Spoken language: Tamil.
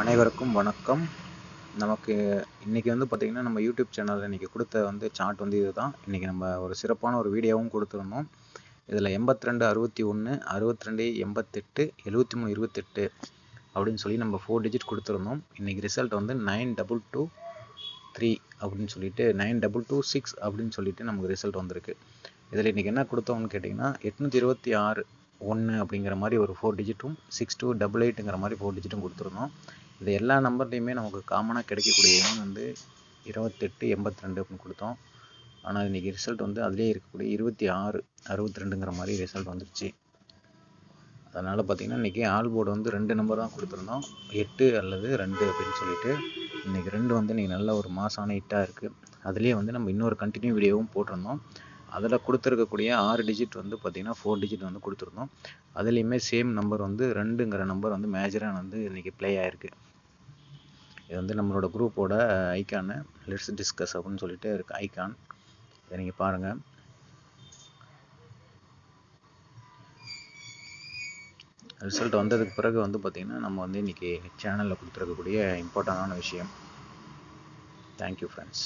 அனைவருக்கும் வணக்கம். நமக்கு இன்றைக்கி வந்து பார்த்திங்கன்னா நம்ம யூடியூப் சேனலில் இன்றைக்கி கொடுத்த வந்து சார்ட் வந்து இதுதான். இன்றைக்கி நம்ம ஒரு சிறப்பான ஒரு வீடியோவும் கொடுத்துருந்தோம். இதில் எண்பத்தி ரெண்டு அறுபத்தி ஒன்று அறுபத்தி ரெண்டு எண்பத்தெட்டு எழுபத்தி மூணு இருபத்தெட்டு அப்படின்னு சொல்லி நம்ம ஃபோர் டிஜிட் கொடுத்துருந்தோம். இன்றைக்கி ரிசல்ட் வந்து நைன் டபுள் டூ த்ரீ அப்படின்னு சொல்லிட்டு நைன் டபுள் டூ சிக்ஸ் அப்படின்னு சொல்லிட்டு நமக்கு ரிசல்ட் வந்திருக்கு. இதில் இன்றைக்கி என்ன கொடுத்தோம்னு கேட்டிங்கன்னா எட்நூற்றி இருபத்தி ஆறு ஒன்று அப்படிங்கிற மாதிரி ஒரு ஃபோர் டிஜிட்டும் சிக்ஸ் டூ டபுள் எயிட்டுங்கிற மாதிரி ஃபோர் டிஜிட்டும் கொடுத்துருந்தோம் இது எல்லா நம்பர்லேயுமே நமக்கு காமனாக கிடைக்கக்கூடிய எண் வந்து இருபத்தெட்டு எண்பத்தி ரெண்டு அப்படின்னு கொடுத்தோம். ஆனால் இன்றைக்கி ரிசல்ட் வந்து அதிலே இருக்கக்கூடிய இருபத்தி ஆறு அறுபத்தி ரெண்டுங்கிற மாதிரி ரிசல்ட் வந்துருச்சு. அதனால் பார்த்திங்கன்னா இன்றைக்கி ஆல் போர்டு வந்து ரெண்டு நம்பர் தான் கொடுத்துருந்தோம். எட்டு அல்லது ரெண்டு அப்படின்னு சொல்லிட்டு இன்றைக்கி ரெண்டு வந்து இன்றைக்கி நல்ல ஒரு மாசான ஹிட்டாக இருக்குது அதுலேயே வந்து நம்ம இன்னொரு கண்டினியூ வீடியோவும் போட்டிருந்தோம். அதில் கொடுத்துருக்கக்கூடிய ஆறு டிஜிட் வந்து பார்த்திங்கன்னா ஃபோர் டிஜிட் வந்து கொடுத்துருந்தோம். அதுலேயுமே சேம் நம்பர் வந்து ரெண்டுங்கிற நம்பர் வந்து மேஜராக வந்து இன்றைக்கி ப்ளே ஆகிருக்கு இது வந்து நம்மளோட குரூப்போட ஐக்கானு லெட்ஸ் டிஸ்கஸ் அப்படின்னு சொல்லிட்டு இருக்குது ஐக்கான் இதை நீங்கள் பாருங்கள் ரிசல்ட் வந்ததுக்கு பிறகு வந்து பார்த்திங்கன்னா நம்ம வந்து இன்றைக்கி சேனலில் கொடுத்துருக்கக்கூடிய இம்பார்ட்டண்டான விஷயம். Thank you friends